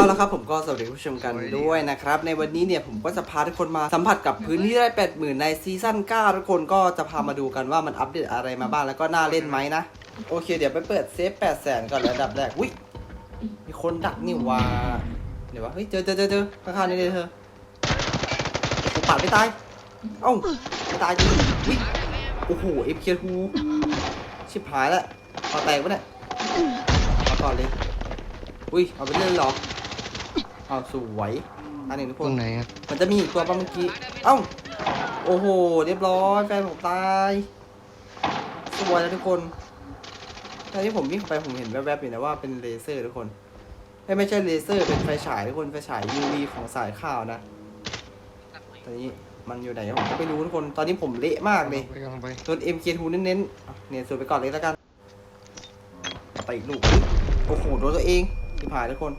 เอาละครับผมก็สวัสดีผู้ชมกันด้วยนะครับ ในวันนี้เนี่ยผมก็จะพาทุกคนมาสัมผัสกับพื้นที่ได้80,000ในซีซั่น9ทุกคนก็จะพามาดูกันว่ามันอัปเดตอะไรมาบ้างแล้วก็น่าเล่นไหมนะ โอเค เดี๋ยวไปเปิดเซฟ8 0 0 0 0ก่อนเลยอันดับแรกอุ้ยมีคนดักนี่ว่าเดี๋ยววะเฮ้ยเจอเจอเจอเจอข้างๆนี่เลยเธอปาดไม่ตายเอ้าไม่ตายจริงอุ้ยโอ้โหเอฟเคียทูชิบหายแล้วพอแตกปะเนี่ยเอาก่อนเลยอุ้ยเอาไปเล่นหรอ อาสวยอันนี้ทุกตครนงไหนครับมันจะมีอีกตัวป่ะเมื่อกี้เอ้าโอ้โหเรียบร้อยแฟนผมตายสวยแล้วทุกคนตอนที่ผมวิ่งไปผมเห็นแวบๆอยู่นะว่าเป็นเลเซอร์ทุกคนเอ้ยไม่ใช่เลเซอร์เป็นไฟฉายทุกคนไฟฉาย UV ของสายข่าวนะตอนนี้มันอยู่ไหนผมก็ไม่รู้ทุกคนตอนนี้ผมเละมากเลยไปกำลังไปโดน MK2 เน้นๆอะเนี่ยสวยไปก่อนเลยแล้วกันเอาไปอีกลูก โอ้โหโดนตัวเองที่ผ่านทุกคน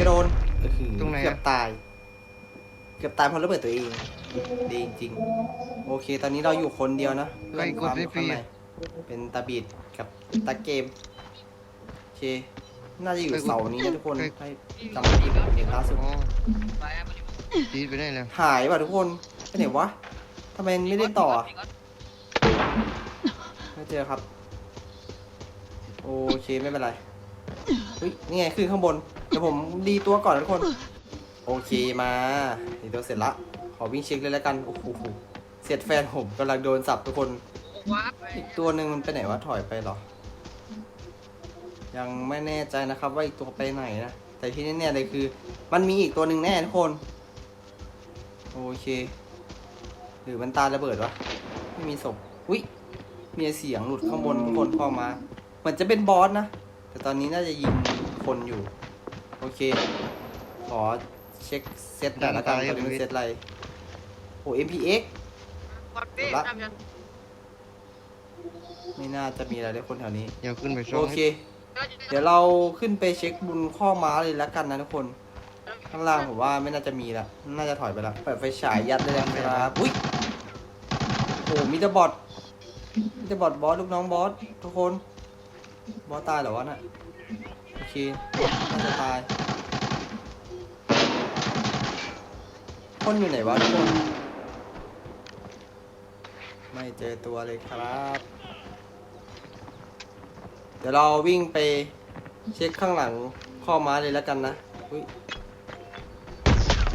ตรงไหนไม่โดนก็คือตรงไหนอะ เกือบตาย เกือบตายเพราะระเบิดตัวเอง ดีจริงๆโอเค ตอนนี้เราอยู่คนเดียวนะใครกดเพื่อนฟรีข้างในเป็นตาบีดกับตาเกม โอเค น่าจะอยู่เสานี้นะทุกคนให้จำไม่ผิดผมเห็นล่าสุด อ๋อจีดไปได้แล้วหายว่ะทุกคนไปไหนวะทำไมไม่ได้ต่ออะไม่เจอครับ โอเคไม่เป็นไร เฮ้ยนี่ไงขึ้นข้างบนเดี๋ยวผมดีตัวก่อนทุกคน โอเคมาดีตัวเสร็จละขอวิ่งเช็คเลยแล้วกันโอ้โหเสร็จแฟนผมกำลังโดนสับทุกคนอีกตัวหนึ่งมันไปไหนวะถอยไปเหรอ ยังไม่แน่ใจนะครับว่าอีกตัวไปไหนนะแต่ที่แน่ๆเลยคือ มันมีอีกตัวหนึ่งแน่ทุกคน โอเค หรือมันตาระเบิดวะไม่มีศพอุ้ยมีเสียงหลุดข้างบนข้างบนเข้ามา เหมือนจะเป็นบอสนะ แต่ตอนนี้น่าจะยิงคนอยู่ โอเค ขอเช็คเซตหน่อยละกันตอนนี้มันเซตอะไร โอ้ MPX ไม่น่าจะมีอะไรเลยคนแถวนี้ เดี๋ยวขึ้นไปช่โอองเค เดี๋ยวเราขึ้นไปเช็คบุญข้อม้าเลยแล้วกันนะทุกคน ข้างล่างผมว่าไม่น่าจะมีละ น่าจะถอยไปละเปิดไฟฉายยัดเลยนะครับ อุ้ย โอ้มีแต่บอทมีแต่บอทบอสลูกน้องบอสทุกคน บอสตายเหรอวะน่ะโอเคน่าจะตาย คนอยู่ไหนวะทุกคน ไม่เจอตัวเลยครับ เดี๋ยวเราวิ่งไปเช็คข้างหลังข้อม้าเลยแล้วกันนะอุ้ย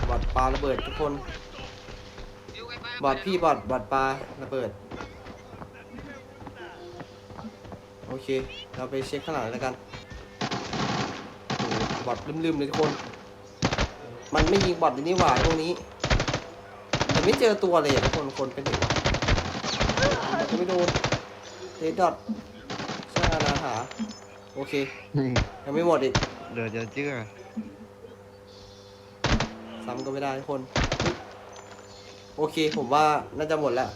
บอดปลาระเบิดทุกคน บอดพี่บอดบอดปลาระเบิด โอ เค เราไปเช็คข้างหลังแล้วกันโอ้โหบอดลืมๆเลยทุกคน มันไม่ยิงบอดอยู่นี่หว่าตรงนี้แต่ไม่เจอตัวเลยอะทุกคนคนเป็นเด็กไม่โดนเดดดอทช่างอาณาหาโอเคอืมยังไม่หมดอีก เดี๋ยวจะเชื่อซ้ำก็ไม่ได้ทุกคน โอเคผมว่าน่าจะหมดแล้ว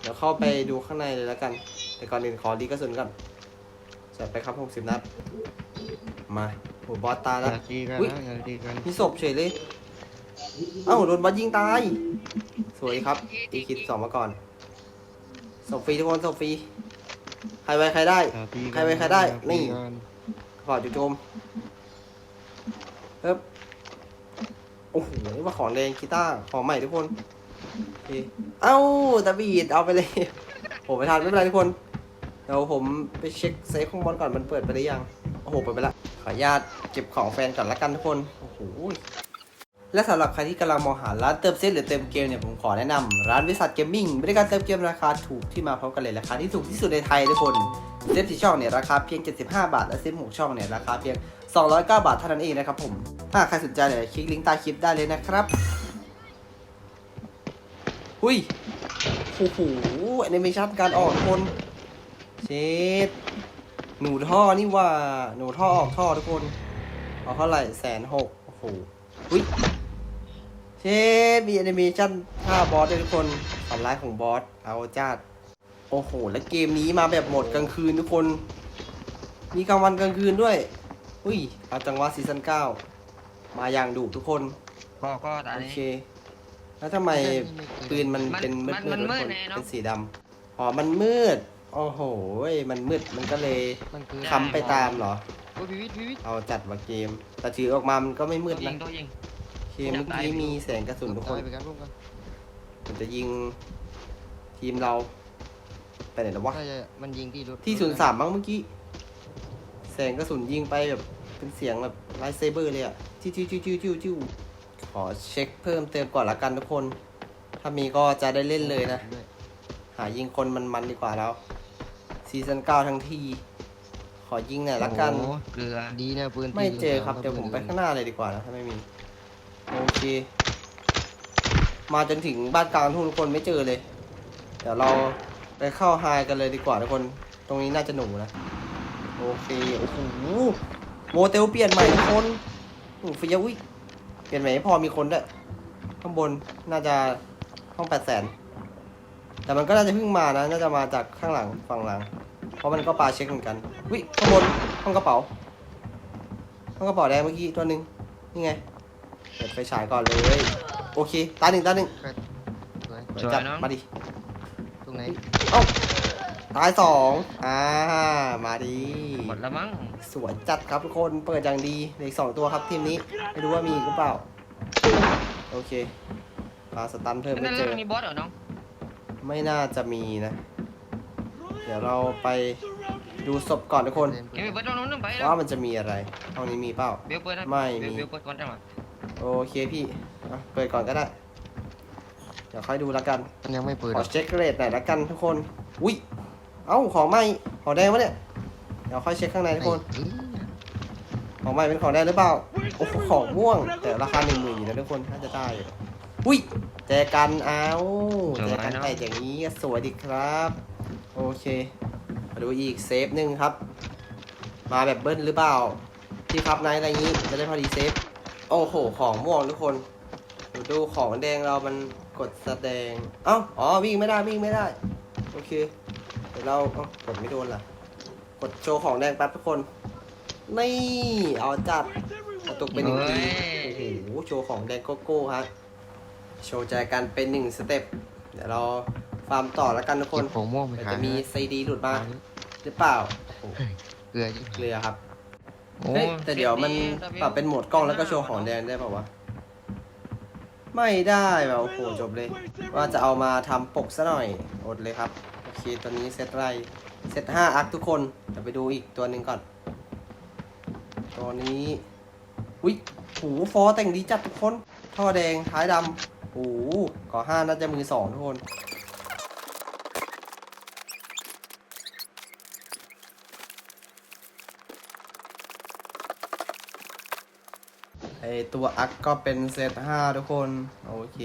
เดี๋ยวเข้าไปดูข้างในเลยแล้วกัน แต่ก่อนอื่นขอดีกระสุนก่อนจัดไปครับ60นัด มาโหบอสตายอแล้ว ย่าตีกันอุ๊ย นะอย่าตีกันมีศพเฉยเลย เอ้าโดนบอสยิงตาย สวยครับตีคิดสองมาก่อนศพฟรีทุกคนศพฟรีใครไว้ใครได้ อย่าตีกันใครไปใครได้อย่าตีนี่กันขอจุดโจมเฮ้บโอ้โหนี่มาของแรงกีตาร์ของใหม่ทุกคนโอเคเอ้าตะบีดเอาไปเลยผมไปทานไม่เป็นไรทุกคน เดี๋ยวผมไปเช็คเซฟข้างบนก่อนมันเปิดไปหรือยัง โอ้โห เปิดไปละขออนุญาตเก็บของแฟนก่อนละกันทุกคน โอ้โห และสำหรับใครที่กำลังมองหาร้านเติมเซตหรือเติมเกมเนี่ยผมขอแนะนำร้านวิสัทเกมมิ่งบริการเติมเกมราคาถูกที่มาพร้อมกันเลยราคาที่ถูกที่สุดในไทยทุกคนเซฟสี่ช่องเนี่ยราคาเพียง 75 บาท และเซฟหกช่องเนี่ยราคาเพียง 209 บาทเท่านั้นเองนะครับผมถ้าใครสนใจเนี่ยคลิกลิงก์ใต้คลิปได้เลยนะครับหุยโอ้โหแอนิเมชันการออกคน เชดหนูท่อนี่ว่า หนูท่อออกท่อทุกคนเอาเท่าไหร่แสนหกโอ้โหหุยเชดมีแอนิเมชันท่าบอสด้วยทุกคนฝันร้ายของบอสเอาจ้าดโอ้โห แล้วเกมนี้มาแบบโหมดกลางคืนทุกคน มีกลางวันกลางคืนด้วย อุ้ยเอาจังหวะซีซั่นเก้ามาอย่างดุทุกคนก็ก็ตอนโอนี้เค แล้วทำไมปืนมันมันเป็นมืดมันๆมันทุกคนมืดไงเนอะเป็นสีดำอ๋อมันมืด โอ้โหมันมืดมันก็เลยมันคือค้ำไปตามเหรออ้ยพี่วิทย์พี่วิทย์เอาจัดมาเกม แต่ถือออกมามันก็ไม่มืตัวดยินะงตัวยิง โอเคเมื่อกี้มีแสงกระสุนทุกคน ตายไปกันร่วมกันผมจะยิงทีมเราไปไหนแล้ววะ ใช่ใช่มันยิงที่รถที่ศูนย์สามบ้างเมื่อกี้ แสงกระสุนยิงไปแบบเป็นเสียงแบบไลท์เซเบอร์เลยอะจิ้วจิ้วจิ้วจิ้วจิ้วจิ้วขอเช็คเพิ่มเติมก่อนละกันทุกคน ถ้ามีก็จะได้เล่นเลยนะด้วยหายิงคนมันๆดีกว่าแล้ว ซีซั่นเก้าทั้งที ขอยิงหน่อยละกัน โอ้โหเกลือดีนะปืนไม่เจอครับปืนเดี๋ยวผมไปปืนข้างหน้าเลยดีกว่านะ ถ้าไม่มี โอเค มาจนถึงบ้านกลางทุ่งทุกคนไม่เจอเลย เดี๋ยวเราไปเข้าไฮกันเลยดีกว่าทุกคน ตรงนี้น่าจะหนูนะ โอเค โอ้โห โมเตลเปลี่ยนใหม่ทุกคนโอ้โหฟิยวิเปลี่ยนใหม่ให้พอมีคนด้วย ข้างบนน่าจะห้องแปดแสนแต่มันก็น่าจะเพิ่งมานะ น่าจะมาจากข้างหลังฝั่งหลัง เพราะมันก็ปาเช็คเหมือนกันวิข้างบนห้องกระเป๋าห้องกระเป๋าแดงเมื่อกี้ตัวหนึ่งนี่ไงเปิดไฟฉายก่อนเลยโอเคตาหนึ่งตาหนึ่งสวยเปิดจัดมาดิตรงไหนเอ้าตายสองอ่ามาดีหมดแล้วมั้งสวยจัดครับทุกคนเปิดอย่างดีเหลืออกสองตัวครับทีมนี้ไม่รู้ว่ามีอีกหรือเปล่าโอเคปาสตันเพิ่มนั่ไม่นเจอนั่นมีบอสเหรอน้อง ไม่น่าจะมีนะ เดี๋ยวเราไปดูศพก่อนทุกคนเก็บไปเปิดตรงนู้นไปแล้วว่ามันจะมีอะไรห้องนี้มีเปล่าเบลเปิดนะไม่มีเบลเบลเปิดก่อนจังหวะโอเคพี่อะเปิดก่อนก็ได้ เดี๋ยวค่อยดูแล้วกันมันยังไม่เปิดขอเช็คเรทหน่อยละกันทุกคน อุ้ยเอ้าของใหม่ของแดงวะเนี่ยเดี๋ยวค่อยเช็คข้างในทุกคนไอ้ของใหม่เป็นของแดงหรือเปล่าโอ้โหของม่วง แต่ราคาหนึ่งหมื่นอยู่นะทุกคนน่าจะได้อยู่อุ้ยแจกันอ้าวแจกันแต่อย่างนี้ก็สวยดีครับ โอเค มาดูอีกเซฟหนึ่งครับ มาแบบเบิ้ลหรือเปล่า ที่ครับไนท์อะไรนี้จะได้พอดีเซฟ โอ้โห ของม่วงทุกคน ดูดูของแดงเรามันกดแสดง เอ้า อ๋อ วิ่งไม่ได้ วิ่งไม่ได้ โอเค เดี๋ยวเราเอ้ากดไม่โดนล่ะ กดโชว์ของแดงแป๊บทุกคน นี่ เอาจัดกระตุกเป็นหนึ่งทีโอ้โห โชว์ของแดงโกโก้ฮะ โชว์ใจกันเป็นหนึ่งสเต็ป เดี๋ยวเรา ฟาร์มต่อแล้วกันทุกคเก็นบของม่วงไปเดี๋ยวขายจะมีนะซีดีหลุดมาหรือเปล่าโอ้โหเกลือจริงเกลือครับ โอ้เฮ้ยแต่เดี๋ยวมันปรับเป็นโหมดกล้องแล้วก็โชว์ของแดงได้เปล่าวะ ไม่ได้แบบโอ้โหจบเลย ว่าจะเอามาทำปกซะหน่อยอดเลยครับ โอเคตัวนี้เซตไรเซตห้าอักทุกคนเดี๋ยวไปดูอีกตัวหนึ่งก่อน ตัวนี้อุ้ยหูฟอแต่งดีจัดทุกคน ท่อแดงท้ายดำโอ้โหก่อห้าน่าจะมือสองทุกคน ไอตัวอักก็เป็นเซตห้าทุกคน โอเค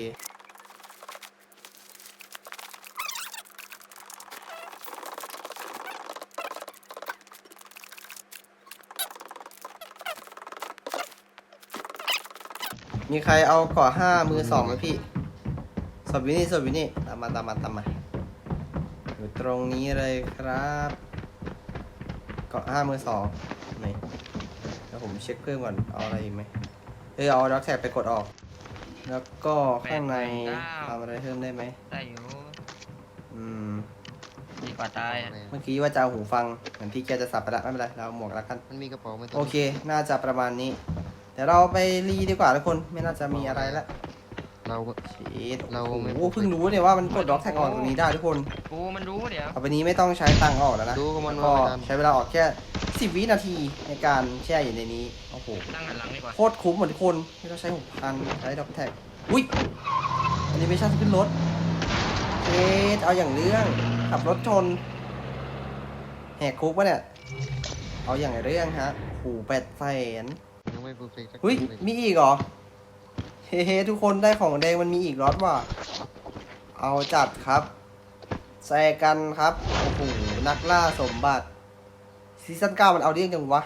มีใครเอาก่อห้ามือสองไหมพี่สอบวินี่สอบวินี่ตามมาตามมาตามมาอยู่ตรงนี้เลยครับเกาะห้ามือสองไหนเดี๋ยวผมเช็คเพิ่มก่อน เอาอะไรไหม เออเอาด็อกแท็กไปกดออก แล้วก็ข้างในทำอะไรเพิ่มได้ไหมได้อยู่อืม ดีกว่าตายอะเมื่อกี้ว่าจะเอาหูฟัง เหมือนพี่แกจะสับไปละไม่เป็นไรเราเอาหมวกแล้วกัน มันมีกระเป๋าไหมตัวโอเค น่าจะประมาณนี้ เดี๋ยวเราไปรีดีกว่าทุกคน ไม่น่าจะมีอะไรละ เราชีดเราโอ้ไม่โหเพิ่งรู้เนี่ยว่ามันกดด็อกแท็กออกตรงนี้ได้ทุกคนกูมันรู้เดี๋ยว ต่อไปนี้ไม่ต้องใช้ตังค์ออกแล้วนะดูก็มันก็ว่าไม่ทัน ใช้เวลาออกแค่10วินาทีในการแช่อยู่ในนี้โอ้โหตั้งหันหลังดีกว่าโคตรคุ้มเหมือนทุกคนไม่ต้องใช้หกพันใช้ด็อกแท็กอุ้ยแอนิเมชันขึ้นรถเอ๊ะเอาอย่างเรื่องขับรถชนแหกคุกปะเนี่ยเอาอย่างเรื่องฮะหูแปดแสนยังไม่เพอร์เฟกต์สักอุ้ยทีเลยมีอีกเหรอ เฮ้เฮ้ทุกคนได้ของแดงมันมีอีกรอตว่ะ เอาจัดครับแซกันครับ โอ้โห นักล่าสมบัติ ซีซั่นเก้ามันเอาเรื่องจังวะ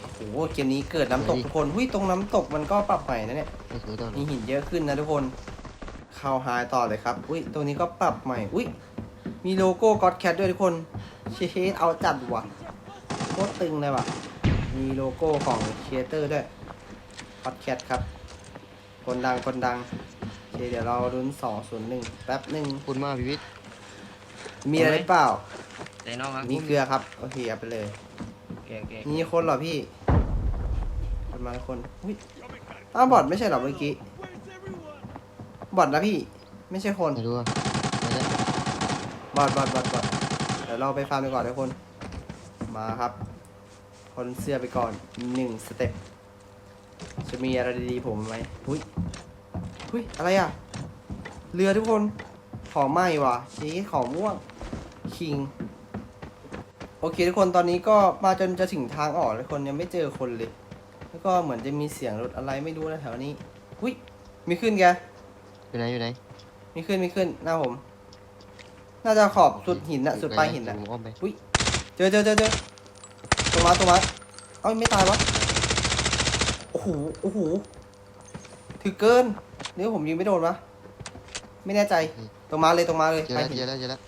โอ้โห เกมนี้เกิดน้ำตกทุกคน หุ้ย ตรงน้ำตกมันก็ปรับใหม่นะเนี่ย ไม่สวยตัวมีนี้หินเยอะขึ้นนะทุกคน เข้าไฮต่อเลยครับ อุ้ยตรงนี้ก็ปรับใหม่ อุ้ย มีโลโก้ก็อดแคทด้วยทุกคน เชดเอาจัดว่ะโคตรตึงเลยว่ะ มีโลโก้ของเชียเตอร์ด้วยก็อดแคทครับ คนดังคนดังโอเคเดี๋ยวเราลุ้น201แป๊บหนึ่งขอบคุณมากพี่วิทย์มีอะไรหรือเปล่าเดี๋ยวน้องครับมีเกลือครับโอเคเอาไปเลยโอเคเคโอเคมีคนเหรอพี่คนมาแล้วคนอุ้ยอ้าวบอทไม่ใช่เหรอเมื่อกี้บอทนะพี่ ไม่ใช่คนไม่รู้อะไม่ได้บอทบอทบอทบอทเดี๋ยวเราไปฟาร์มไปก่อนทุกคน มาครับ คนเสื้อไปก่อนหนึ่งสเต็ป จะมีอะไรดีๆผมไหมอุ้ยอุ้ยอะไรอะ เรือทุกคนของไหม้ว่ะชี้ของม่วงคิง โอเคทุกคนตอนนี้ก็มาจนจะถึงทางออกแล้วคนยังไม่เจอคนเลย แล้วก็เหมือนจะมีเสียงรถอะไรไม่รู้นะแถวนี้อุ้ยมีขึ้นแกอยู่ไหนอยู่ไหนมีขึ้นมีขึ้นหน้าผม น่าจะขอบสุดหินอะสุดปลายหินอะผมอ้อมไปเจอเจอเจอเจอตรงมาตรงมาเอ้าไม่ตายวะ โอ้โห โอ้โห ถือเกินเดี๋ยวผมยิงไม่โดนวะไม่แน่ใจ ตรงมาเลยตรงมาเลยเจอไปแล้วหินเจอแล้วเจอแล้ว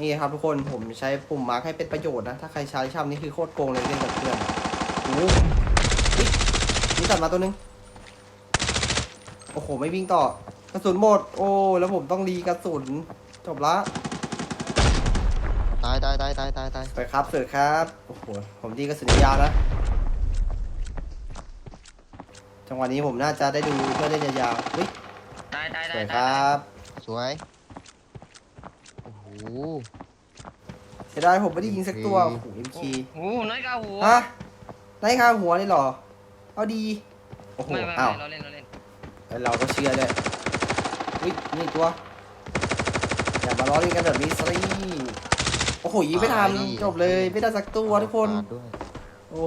นี่ครับทุกคน ผมใช้ปุ่มมาร์คให้เป็นประโยชน์นะ ถ้าใครใช้ช่ำนี่คือโคตรโกงเลยเล่นกับเพื่อนโอ้โหเฮ้ยนี่ตัดมาตัวนึง โอ้โห ไม่วิ่งต่อ กระสุนหมด โอ้ แล้วผมต้องรีกระสุน จบละ ตายตายตายตายตายตายสวยครับสวยครับ โอ้โห ผมดีกระสุนยาวนะ จังหวะนี้ผมน่าจะได้ดูเพื่อนเล่นยาวๆเฮ้ยตายตายสตาวยยตาคยรับสวย โอ้โห เสียดายผมไม่ได้ยิงสักตัวโอโอ้เคโหเอ็มคีโอ้โหน้อยกว่าหัวฮะได้ข้างหัวเลยเหรอ เอาดี โอ้โหไม่ไม่อ้าวไม่เราเล่นเราเล่นเอ้ยเราก็เชื่อด้วยอุ้ยนี่ตัว อย่ามาล้อเล่นกันแบบนี้สิโอ้โหยิงไม่ทันจบเลยไม่ได้สักตัวทุกคนตายด้วยโอ้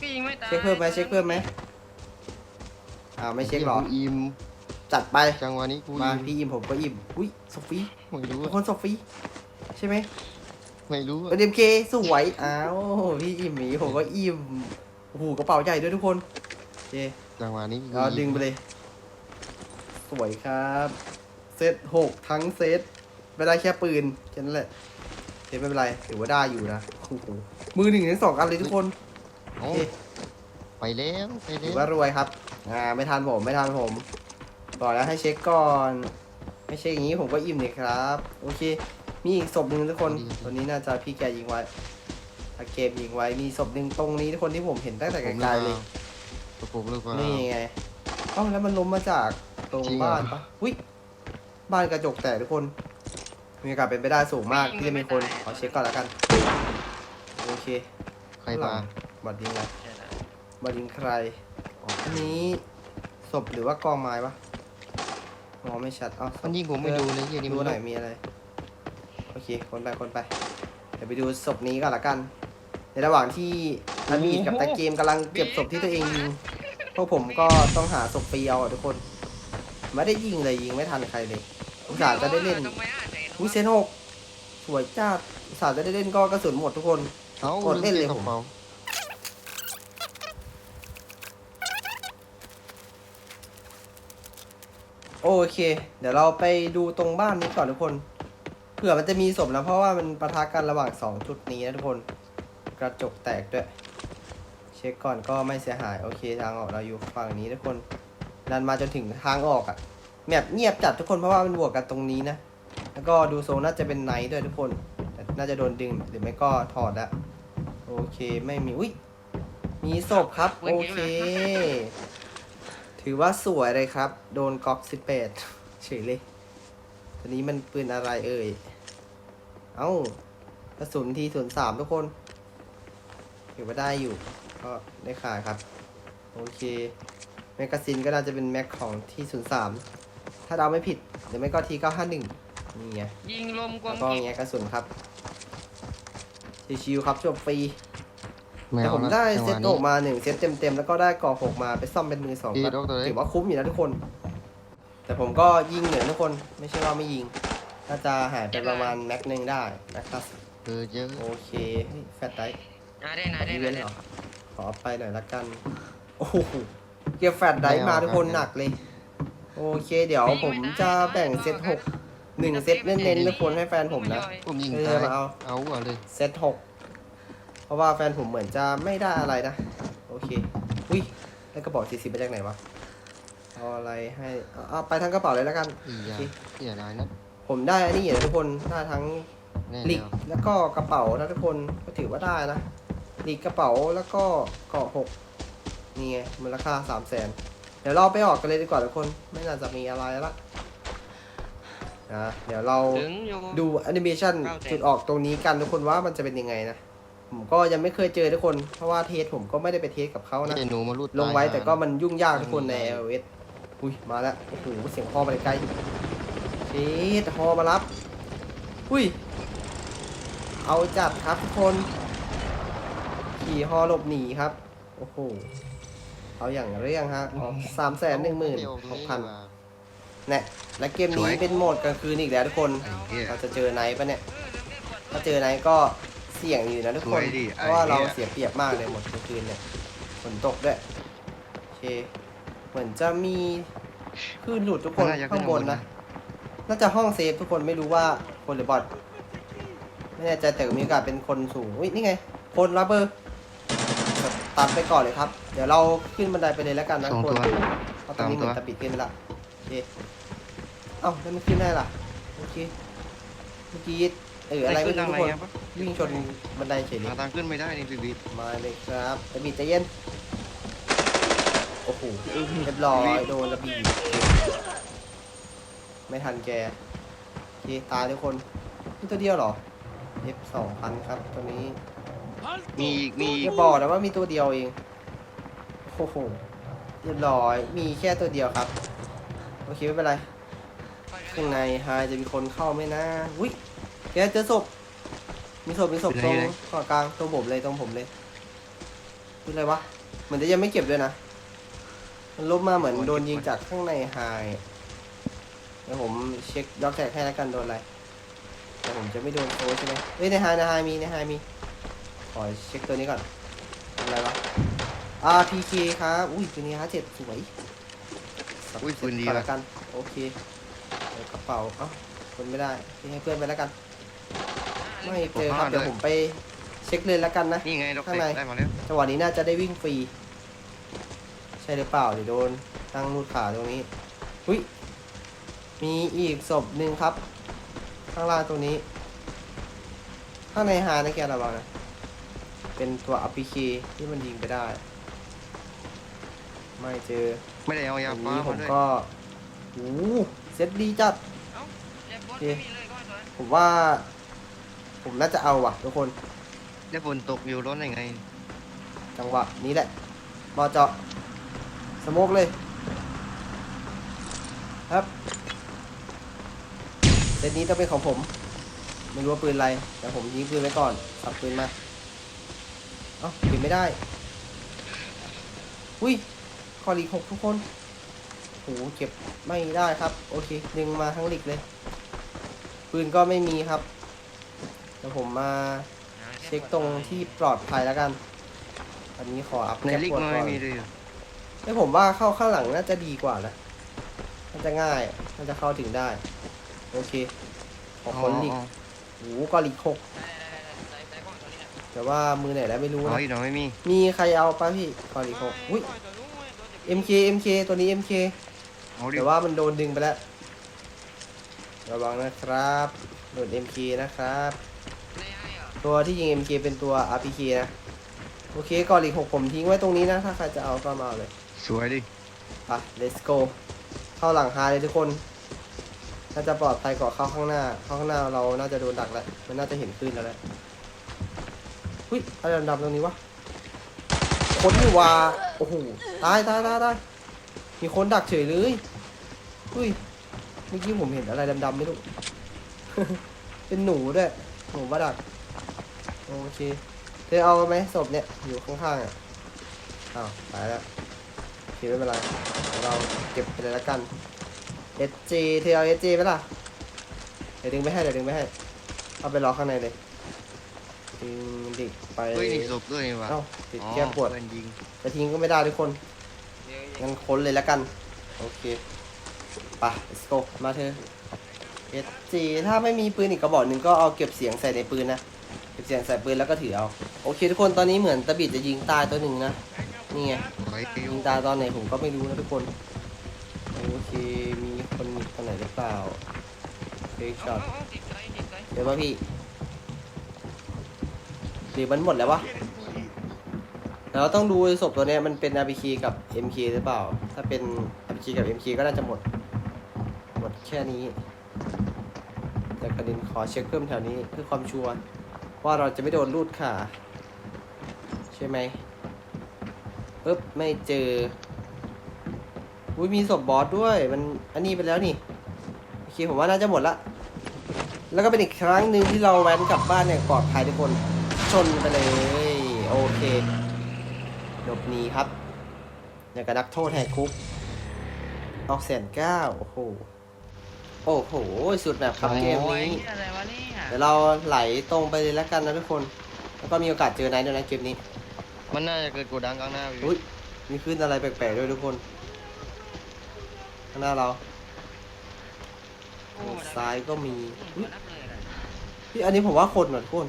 พี่ยิงไม่ตายเช็คเพิ่มไหมเช็คเพิ่มไหม อ้าวไม่เช็คเหรอกูอิ่มจัดไป จังหวะนี้กูมาอิ่มพี่อิ่มผมก็อิ่ม อุ้ยโซฟีไม่รู้ทุกอะคนโซฟีใช่ไหมไม่รู้อะเอ็มเคสวย อ้าวพี่อิ่มหมีผมก็อิ่มโอ้โหกระเป๋าใหญ่ด้วยทุกคนโอเคจังหวะนี้กูเราดึงไปเลย สวยครับ เซตหกทั้งเซตไม่ได้แค่ปืนแค่นั้นแหละเซตไม่เป็นไรถือว่าได้อยู่นะโอ้โหมือหนึ่งถึงสองอันเลยทุกคนโอ้โอเคไปแล้วไปถืแล้อวว่ารวยครับ อ่าไม่ทันผมไม่ทันผมบอกแล้วให้เช็คก่อน ไม่ใช่อย่างนี้ผมก็อิ่มเลยครับ โอเค มีอีกศพหนึ่งทุกคนตัวนี้น่าจะพี่แกยิงไว้ถ้าเกมยิงไว้มีศพหนึ่งตรงนี้ทุกคนที่ผมเห็นตั้งแต่ไกลๆเลยประกบลูกว่านี่ไงเอ้าแล้วมันล้มมาจากตรงจริงเหรอบ้านปะอุ้ยบ้านกระจกแตกทุกคน มีโอกาสเป็นไปได้สูงมากที่จะมีคนขอเช็คก่อนแล้วกัน โอเค ใครมาบัดยิงอะไรใช่นะบัดยิงใคร อ๋ออันนี้ศพหรือว่ากองไม้ปะมองไม่ชัดเอ้าศพมันยิงผมไม่ดูเลยยี่นี่ดูมันหน่อยมีอะไร โอเค คนไปคนไป เดี๋ยวไปดูศพนี้ก่อนละกัน ในระหว่างที่อามีดกับตาเกมกำลังเก็บศพที่ตัวเองยิง พวกผมก็ต้องหาศพฟรีเอาอะทุกคน ไม่ได้ยิงเลยยิงไม่ทันใครเลยอุตส่าห์จะได้เล่นทำไมอะเห็นอุ้ยเซนหกสวยจ้าดอุตส่าห์จะได้เล่นก็กระสุนหมดทุกคนเอ้ากดเล่นเลยกระเป๋า โอเค เดี๋ยวเราไปดูตรงบ้านนี้ก่อนทุกคน เผื่อมันจะมีศพนะเพราะว่ามันปะทะกันระหว่างสองจุดนี้นะทุกคน กระจกแตกด้วย เช็คก่อนก็ไม่เสียหาย โอเค ทางออกเราอยู่ฝั่งนี้ทุกคนดันมาจนถึงทางออกอะแมปเงียบจัดทุกคนเพราะว่ามันบวกกันตรงนี้นะ แล้วก็ดูโซนน่าจะเป็นไนท์ด้วยทุกคน น่าจะโดนดึงหรือไม่ก็ถอดละโอเคไม่มี อุ้ยมีศพครับ โอเค ถือว่าสวยเลยครับ โดนก๊อกสิบแปดเฉยเลย ตัวนี้มันปืนอะไรเอ่ย เอ้ากระสุนทีศูนย์สามทุกคนถือว่าได้อยู่ ก็ได้ขายครับ โอเค แมกกาซินก็น่าจะเป็นแม็กของที่ศูนย์สามถ้าเดาไม่ผิดหรือไม่ก็ทีเก้าห้าหนึ่งนี่ไงยิงลมกวแล้งวก็กิเงี้ยกระสุนครับ ชิวๆครับจบฟรี แมแต่วผมนะได้จังหเซวะตนี้ออกมาหนึ่งเซตเต็มๆแล้วก็ได้ก่อหกมาไปซ่อมเป็นมือสองดีก็ดอกตัวเล็กถือว่าคุ้มอยู่นะทุกคน แต่ผมก็ยิงเหนือทุกคนไม่ใช่ว่าไม่ยิงน่าจะหายไปประมาณแม็กหนึ่งได้นะครับเออเยอะโอเคเฮ้ยแฟตไดอะได้นะได้อีนะเวนต์ได้เหรอนะขอไปหน่อยละกันโอ้โหเก็บแฟตไดมาทุกคนหนักเลย โอเค เดี๋ยวผมจะแบ่งเซตหกหนึ่งเซตเน้นๆทุกคนให้แฟนผมนะผมยิงเออตายมาเอาเอาเอาเลยเซตหก เพราะว่าแฟนผมเหมือนจะไม่ได้อะไรนะ โอเค อุ้ยได้กระเป๋าสี่สิบมาจากไหนวะ เอาอะไรให้เอาเอาไปทั้งกระเป๋าเลยแล้วกันอีอย่าโอเคเสียดายนะผมได้อันนี้อยู่นะทุกคนได้ทั้ง แน่ลิกแล้วแล้วก็กระเป๋านะทุกคนก็ถือว่าได้นะดีดกระเป๋าแล้วก็เกาะหกนี่ไงมูลค่าสามแสนเดี๋ยวเราไปออกกันเลยดีกว่าทุกคนไม่น่าจะมีอะไรละนะเดี๋ยวเราถึงอยู่ ดูแอนิเมชันเก้าแสน จุดออกตรงนี้กันทุกคนว่ามันจะเป็นยังไงนะ ผมก็ยังไม่เคยเจอทุกคน เพราะว่าเทสผมก็ไม่ได้ไปเทสกับเขานะไอ้หนูมาลูดลงไว้ตายแต่ก็มันยุ่งยากทุกคนอืมใน iOS อุ้ยมาแล้วโอ้โหเสียงฮอมาใกล้เชดฮอมารับ อุ้ย เอาจัดครับทุกคน ขี่ฮอหลบหนีครับ โอ้โห เอาอย่างเรื่องฮะสามแสนหนึ่งหมื่นหกพันเนี่ยและเกมนี้เป็นโหมดกลางคืนอีกแล้วทุกคนไอ้เหี้ยเราจะเจอไนท์ปะเนี่ย ถ้าเจอไนท์ก็เสี่ยงอยู่นะทุกคน สวยดิเพราะว่าไอ้เราเหี้ยเสียเปรียบมากเลยหมดกลางคืนเนี่ยฝนตกด้วยโอเค เหมือนจะมีคลื่นหลุดทุกคนน่าจะขึ้ข้านงบนข้างบนนะ นะ น่าจะห้องเซฟทุกคนไม่รู้ว่าคนหรือบอทไม่แน่ใจแต่มีโอกาสเป็นคนสูงอุ้ยนี่ไง คนรับเบอร์ตัดไปก่อนเลยครับ เดี๋ยวเราขึ้นบันไดไปเลยแล้วกันนะสทุองกคนตัวเพราะตอนนี้เหมือนสามตัว จะปิดขึ้นไปละโอเคเอ้าแล้วมันขึ้นได้ล่ะโอเคเมื่อกี้เอออะไรขึ้ไม่นรู้ทางทุกไหนคนครับวิ่งชนบันไดเฉยเลยหาทางขึ้นไม่ได้นี่พี่บิ๊กมาเลยครับระบีใจเย็นโอ้โหเรียบร้อยโดนระบีไม่ทันแกโอเคตายทุกคนนี่ตัวเดียวเหรอ F สองพันครับตัวนี้มีอีกมีอีกจะบอกนะว่ามีตัวเดียวเองโอ้โหเรียบร้อยมีแค่ตัวเดียวครับโอเคไม่เป็นไรข้างในไฮจะมีคนเข้าไหมนะวิ แกเจอศพ มีศพมีศพตรงขอกลางตรงผมเลยตรงผมเลยคืออะไรวะ เหมือนจะยังไม่เก็บด้วยนะ มันลบมาเหมือนโดนยิงจากข้างในไฮเดี๋ยวผมเช็คด็อกแท็กให้แล้วกันโดนอะไร แต่ผมจะไม่โดนโซใช่ไหมเอ้ยในไฮในไฮมีในไฮมี ขอเช็คตัวนี้ก่อนทำอะไรวะ RPK ครับ อุ้ยตัวนี้ฮะเจ็ดสวยอุ้ยปืนดีก่อนว่ะละกัน โอเคเดี๋ยวกระเป๋า เอ้าคนไม่ได้ที่ให้เพื่อนไปแล้วกัน ไม่เจอครับเดี๋ยวผมไปเช็คเลยแล้วกันนะ นี่ไงด็อกข้าเตงใน ได้มาแล้วจังหวะนี้น่าจะได้วิ่งฟรี ใช่หรือเปล่าเดี๋ยวโดนตั้งนูดขาตรงนี้อุ้ยมีอีกศพหนึ่งครับ ข้างล่างตรงนี้ ข้างในหานะแกระวังนะเป็นตัวอัพพีเคที่มันยิงไปได้ ไม่เจอไม่ได้เอาตยารงฟ้านี้ผมมาด้วยก็โอ้โหเซตดีจัด เอ้าเจ็บบอสโอเคไม่มีเลยก็สวยผมว่า ผมน่าจะเอาว่ะทุกคนแล้วฝนตกอยู่ร้อนได้ไง จังหวะนี้แหละบอเจาะสโมกเลย ครับเซตนี้ต้องเป็นของผม ไม่รู้ว่าปืนอะไร แต่ผมยิงปืนไว้ก่อนสับปืนมา เอ้าเก็บไม่ได้ อุ้ยคอลีกหกทุกคนโหเก็บไม่ได้ครับ โอเค ดึงมาทั้งหลิกเลย ปืนก็ไม่มีครับเดี๋ยวผมมาเช็คตรงที่ปลอดภัยแล้วกัน อันนี้ขออัพในแคปลิกปวดมันก่อไม่นมีเลยเหรอไม่ผมว่าเข้าข้างหลังน่าจะดีกว่านะน่าจะง่ายน่าจะเข้าถึงได้ โอเค ขอคนลิกอ๋อโอ้โหก็ลิกหกได้ได้ได้ใส่ใส่กล้องตัวนี้นะแต่ว่ามือไหนแล้วไม่รู้อ๋อนะอีกหน่อยไม่มีมีใครเอาปะพี่ก็ลิกหกอุ้ยตัวนู้นตัวเจ็บ MK MK ตัวนี้ MK เอาดิแต่ว่ามันโดนดึงไปแล้ว ระวังนะครับ โดน MK นะครับในไอ้เหรอ ตัวที่ยิง MK เป็นตัว RPK นะ โอเคก่อนอีกหกผมทิ้งไว้ตรงนี้นะ ถ้าใครจะเอาก็มาเอาเลยสวยดิ ไป let's go เข้าหลังฮาเลยทุกคน น่าจะปลอดภัยกว่าเข้าข้างหน้า เข้าข้างหน้าเราน่าจะโดนดักแล้ว มันน่าจะเห็นขึ้นแล้วแหละหุ้ยอะไรดำๆตรงนี้วะ คนนี่ว่าโอ้โห ตายตายตายตายมีคนดักเฉยเลยหุ้ย เมื่อกี้ผมเห็นอะไรดำๆไม่รู้ เป็นหนูด้วยหนูมาดัก โอเคเธอเอาไหมศพเนี่ยอยู่ข้างๆอะอ้าวตายแล้วโอเคไม่เป็นไรเดี๋ยวเราเก็บไปเลยละกัน SG เธอเอา SG ไหมล่ะเดี๋ยวดึงไปให้เดี๋ยวดึงไปให้เอาไปรอข้างในเลยดึงดิกไปเฮ้ยนี่ศพด้วยนี่ว่ะเอ้าติดอ๋อแก้ปวด เพื่อนยิงจะทิ้งก็ไม่ได้ทุกคนเดี๋ยวงั้นค้นเลยละกัน โอเค ไป let's go มาเธอ SG ถ้าไม่มีปืนอีกกระบอกหนึ่งก็เอาเก็บเสียงใส่ในปืนนะ เก็บเสียงใส่ปืนแล้วก็ถือเอาโอเคทุกคนตอนนี้เหมือนตะบิดจะยิงตายตัวหนึ่งนะนี่ไงไว้อยิงตายตอนไหนผมก็ไม่รู้นะทุกคนโอเคมีคนมีคนไหนหรือเปล่าเฟกช็อตเดี๋ยวป่ะพี่หรือมันหมดแล้ววะแต่เราต้องดูศพตัวเนี้ยมันเป็น RPK กับ MK หรือเปล่า ถ้าเป็น RPK กับ MK ก็น่าจะหมด หมดแค่นี้ แต่กระด็นขอเช็คเพิ่มแถวนี้เพื่อความชัวร์ ว่าเราจะไม่โดนลูดขาใช่ไหมปึ๊บไม่เจออุ้ยมีศพบอสด้วย มันอันนี้ไปแล้วนี่โอเคผมว่าน่าจะหมดละแล้วก็เป็นอีกครั้งหนึ่งที่เราแว้นกลับบ้านอย่างปลอดภัยทุกคนชนไปเลยโอเคหลบหนีครับอย่างกับนักโทษแหกคุกออกแสนเก้าโอ้โห โอ้โห สุดแบบครับเกมโอ้ยนี้ อะไรวะเนี่ยเดี๋ยวเราไหลตรงไปเลยแล้วกันนะทุกคน แล้วก็มีโอกาสเจอไนท์ด้วยนะเกมนี้ มันน่าจะเกิดโกดังกลางหน้าพี่อุ้ยมีขึ้นอะไรแปลกๆด้วยทุกคน ข้างหน้าเราโอ้ซ้ายก็มีอือุ๊มยนับเลยนะพี่อันนี้ผมว่าคนเหมือนคน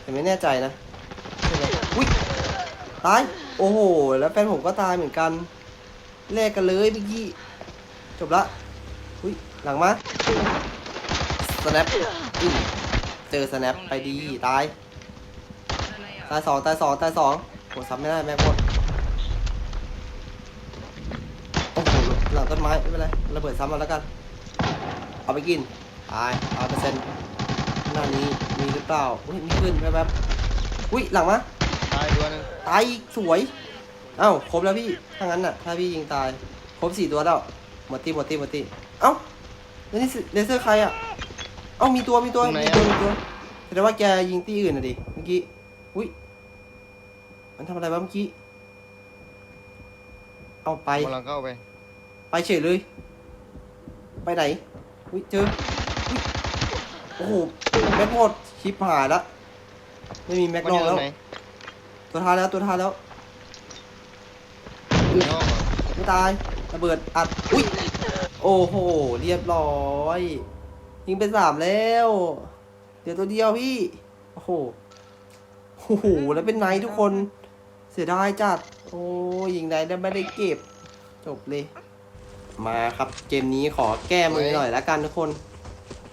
แต่ไม่แน่ใจนะใช่ไหมอุ้ยตาย โอ้โห แล้วแฟนผมก็ตายเหมือนกันแลกกันเลยเมื่อกี้ จบละ อุ้ยหลังมาสแนปอืมเจอสแนปไปดีตายอะไรอะตายสองตายสองตายสองโหซ้ำไม่ได้แม่งหมดโอ้โหหลังต้นไม้ไม่เป็นไรระเบิดซ้ำมาแล้วกัน เอาไปกินตายร้อยเปอร์เซ็นต์หน้านี้มีหรือเปล่าอุ้ยมีขึ้นแป๊บๆอุ้ยหลังมาตายตัวหนึงตายอีกสวยเอ้าครบแล้วพี่ถ้างั้นน่ะถ้าพี่ยิงตายครบสี่ตัวแล้วหมดตีหมดตีหมดตี เอ้าแล้วนี่เลเซอร์ใครอะ เอ้ามีตัวมีตัวมีตัวมีตัวแสดงว่าแกยิงตีอื่นน่ะดิเมื่อกี้อุ้ยมันทำอะไรวะเมื่อกี้ เอาไป กำลังเข้าไปไปเฉยเลย ไปไหน อุ้ยเจออุ๊ยโอ้โหแม็กหมดชิปหายละ ไม่มีแม็กมันนออกยู่ตรแล้วงไหนตัวท้ายแล้วตัวท้ายแล้วอยู่นอกเหรอไม่ตายระเบิดอัด อุ้ย โอ้โห เรียบร้อย ยิงไปสามแล้ว เดี๋ยวตัวเดียวพี่ โอ้โห โอ้โห แล้วเป็นไนท์ทุกคน เสียดายจัด โอ้ยิงไนท์ได้ไม่ได้เก็บ จบเลย มาครับ เกมนี้ขอแก้มือหน่อยละกันทุกคน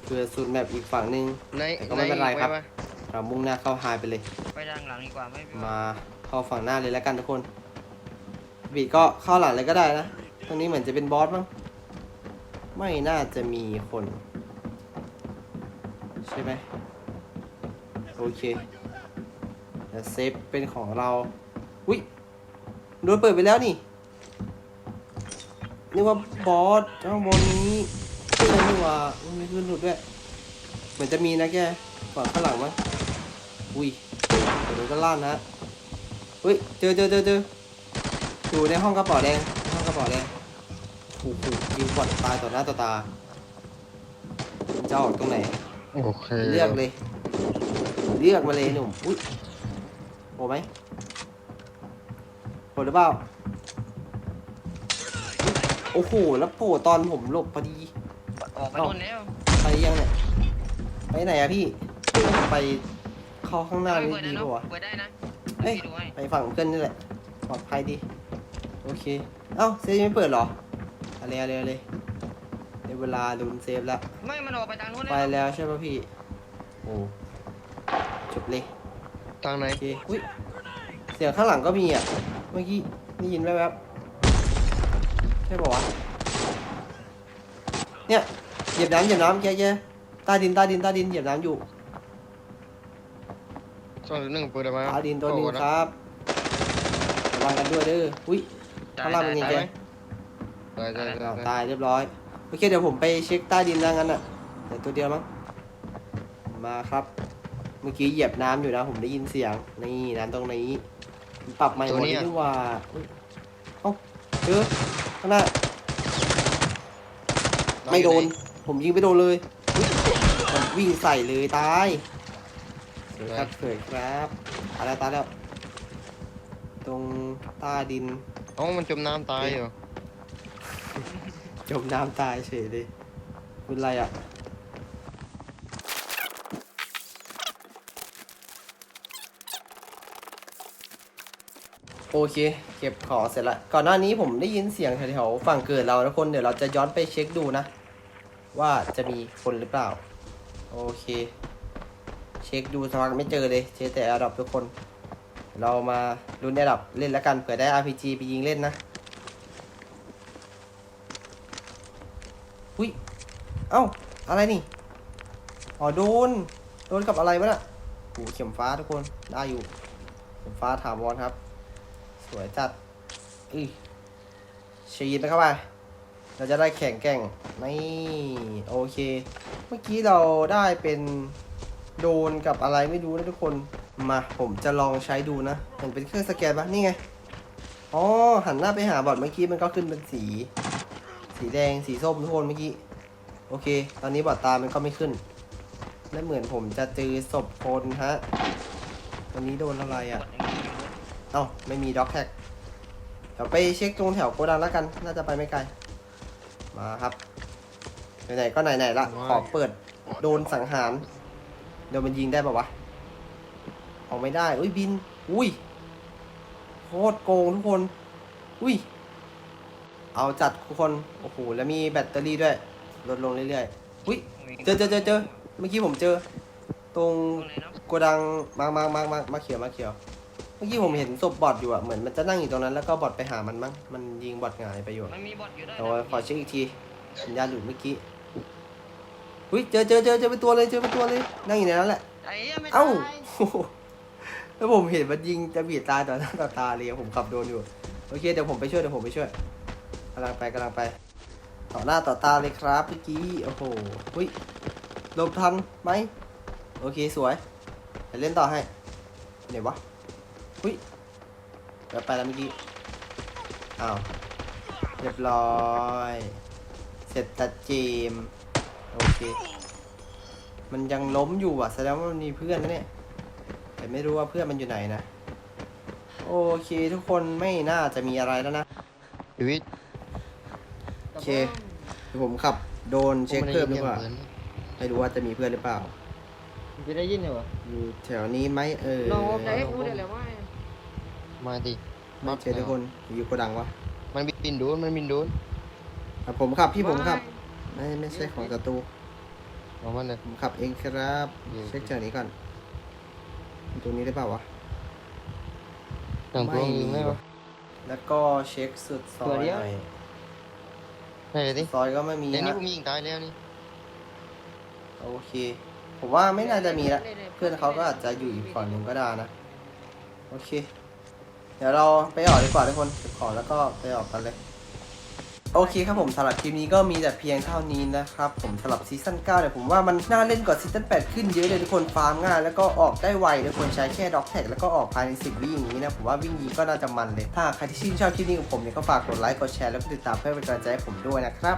เพื่อสุดแมปอีกฝั่งหนึ่งในแต่ก็ไม่เป็นไรครับปะเรามุ่งหน้าเข้าไฮไปเลย ไปทางหลังดีกว่าไม่เป็นไรมาเข้าฝั่งหน้าเลยแล้วกันทุกคน บีดก็เข้าหลังเลยก็ได้นะ ตรงนี้เหมือนจะเป็นบอสมั้ง ไม่น่าจะมีคน ใช่ไหมโอเคเดี๋ยวเซฟเป็นของเรา อุ้ยโดนเปิดไปแล้วนี่นึกว่าบอสข้างบนนี้ใช่นี่ว่าอุ๊ยมีขึ้นหลุดด้วย เหมือนจะมีนะแกฝั่งข้างหลังมั้งอุ้ยเดี๋ยวก็ลั่นนะเฮ้ยเจอเจอเจอเจออยู่ในห้องกระเป๋าแดงห้องกระเป๋าแดง โอ้โหยิงก่อนตายต่อหน้าต่อตาจะออกตรงไหน โอเคเลือกเลย เลือกมาเลยหนุ่มอุ้ยโหไหมโหหรือเปล่า โอ้โห แล้วโผล่ตอนผมหลบพอดี ออกไปโน่นแล้วไปยังเนี่ย ไปไหนอะพี่ ไปเข้าข้างหน้านี่เปิดได้ดีเนาะกว่าเปิดได้นะเฮ้ย พี่ดูให้ไปฝั่งเพื่อนนี่แหละ ปลอดภัยดี โอเค เอ้าเซฟยังไม่เปิดเหรอ อะไรอะไรอะไรในเวลาลุ้นเซฟแล้ว ไม่มันออกไปทางนู้นไปแล้วแล้วใช่ป่ะพี่โอ้จบเลยทางไหนโอเคอุ้ยเสียงข้างหลังก็มีอะเมื่อกี้ได้ยินแวบๆใช่ป่าวะเนี่ยเหยียบน้ำเหยียบน้ำแกแกใต้ดินใต้ดินใต้ดินเหยียบน้ำอยู่ช่องหนึ่งเปิดได้ไหมใต้ดินตัวหนึงโอ้โะครับระวังกันด้วยเด้ออุ้ยตาข้ายงล่างเป็นยังตายไงไห มตายตายตายอ้าวตายตายเรียบร้อย โอเคเดี๋ยวผมไปเช็คใต้ดินแล้วงั้นอะเดี๋ยวตัวเดียวมั้ง มาครับ เมื่อกี้เหยียบน้ำอยู่นะ ผมได้ยินเสียง นี่น้ำตรงนี้ผมปรับใหม่หมดเลยนี่หว่าอุ๊ยเอ้าเจอข้างหน้า ไม่โดน ผมยิงไม่โดนเลยอุ๊ยผมวิ่งใส่เลยตายสวยครับสวยครับตายแล้วตายแล้ว ตรงใต้ดินเอ้ามันจมน้ำตายเหรอ จมน้ำตายเฉยเลยเป็นไรอะโอเค เก็บของเสร็จละก่อนหน้านี้ผมได้ยินเสียงแถวๆฝั่งเกิดเราทุกคนเดี๋ยวเราจะย้อนไปเช็คดูนะ ว่าจะมีคนหรือเปล่า โอเค เช็คดูสักพักไม่เจอเลยเจอแต่อาดับทุกคน เรามาลุ้นระดับเล่นแล้วกันเผื่อได้ RPG ไปยิงเล่นนะ อุ้ย เอ้า อะไรนี่ อ๋อโดน โดนกับอะไรวะน่ะโอ้เข็มฟ้าทุกคน ได้อยู่ เข็มฟ้าถาวรครับ สวยจัดอุ้ยชีดไปเข้าไป เราจะได้แข่งแก่งนี่โอเค เมื่อกี้เราได้เป็นโดนกับอะไรไม่รู้นะทุกคน มาผมจะลองใช้ดูนะเห็นเป็นเครื่องสแกนปะนี่ไง อ๋อหันหน้าไปหาบอทเมื่อกี้มันก็ขึ้นเป็นสี สีแดงสีส้มทุกคนเมื่อกี้ โอเค ตอนนี้บอทตามันก็ไม่ขึ้น และเหมือนผมจะเจอศพคนฮะวันนี้โดนอะไรอะกดอย่างนี้อยู่เอ้า ไม่มีด็อกแท็ก เดี๋ยวไปเช็คตรงแถวโกดังแล้วกัน น่าจะไปไม่ไกล มาครับ ไหนๆก็ไหนๆละ ขอเปิด โดนสังหาร เดี๋ยวมันยิงได้ปะวะเอาไม่ได้ อุ้ยบิน อุ้ย โคตรโกงทุกคน อุ้ย เอาจัดทุกคน โอ้โห แล้วมีแบตเตอรี่ด้วย ลดลงเรื่อยๆอุ้ยเจอเจอเจอเจอเมื่อกี้ผมเจอ ตรงตรงไหนเนาะโกดังมามามามามาเขียวมาเขียว เมื่อกี้ผมเห็นศพบอทอยู่อะเหมือนมันจะนั่งอยู่ตรงนั้นแล้วก็บอทไปหามันมั้งมันยิงบอทหงายไปอยู่อะมันมีบอทอยู่ด้วยเราขอเช็คอีกทีสัญญาณหลุดเมื่อกี้อุ้ยเจอเจอเจอเจอเป็นตัวเลยเจอเป็นตัวเลยนั่งอยู่ในนั้นแหละไอ้เหี้ยไม่เอ้าตายโอ้โหแล้วผมเห็นมันยิงจะบีดตายต่อหน้าต่อตาเลยผมขับโดนอยู่โอเคเดี๋ยวผมไปช่วยเดี๋ยวผมไปช่วยกำลังไปกำลังไป ต่อหน้าต่อตาเลยครับเมื่อกี้ โอ้โหอุ้ยหลบทันไหม โอเคสวยไปเล่นต่อให้ไหนวะอุ้ยเดี๋ยวไปแล้วเมื่อกี้ อ้าว เรียบร้อย เสร็จตัดเจม โอเค มันยังล้มอยู่อะ แสดงว่ามันมีเพื่อนนะเนี่ย แต่ไม่รู้ว่าเพื่อนมันอยู่ไหนนะ โอเคทุกคนไม่น่าจะมีอะไรแล้วนะชีวิต โอเคเดี๋ยวผมขับโดนเช็คเพิ่มดีกว่านไม่รู้ว่าจะมีเพื่อนหรือเปล่า จะได้ยินเหรออยู่แถวนี้ไหมเออลองเอาใจให้กูได้แล้วไหมมาดิไม่เจอทุกคนอยู่โกดังวะมันบินโดนมันบินโดนอะผมขับพี่ผมขับ ไม่ไม่ใช่ของศัตรูเอามันเลยผมขับเองครับเดี๋ยวเช็คแถวนี้ก่อนอยู่ตรงนี้ได้เปล่าวะต่างตัวยิงไหมวะแล้วก็เช็คสุดซอยหน่อย ใช่ดิซอยก็ไม่มีเดี๋ยวนี้นะผมยิงตายแล้วนี่โอเค ผมว่าไม่น่าจะมีละเพื่อนเขาก็อาจจะอยู่อีกฝั่งหนึ่งก็ได้นะ โอเค เดี๋ยวเราไปออกดีกว่าทุกคนเก็บของแล้วก็ไปออกกันเลย โอเคครับผมสำหรับคลิปนี้ก็มีแต่เพียงเท่านี้นะครับผมสำหรับซีซั่น9เนี่ยผมว่ามันน่าเล่นกว่าซีซั่น8ขึ้นเยอะเลยทุกคนฟาร์มง่ายแล้วก็ออกได้ไวทุกคนใช้แค่ด็อกแท็กแล้วก็ออกภายใน 10 วิอย่างนี้นะผมว่าวิ่งยีก็น่าจะมันเลย ถ้าใครที่ชื่นชอบคลิปนี้ของผมเนี่ยก็ฝากกดไลค์กดแชร์แล้วก็ติดตามเพื่อเป็นกำลังใจให้ผมด้วยนะครับ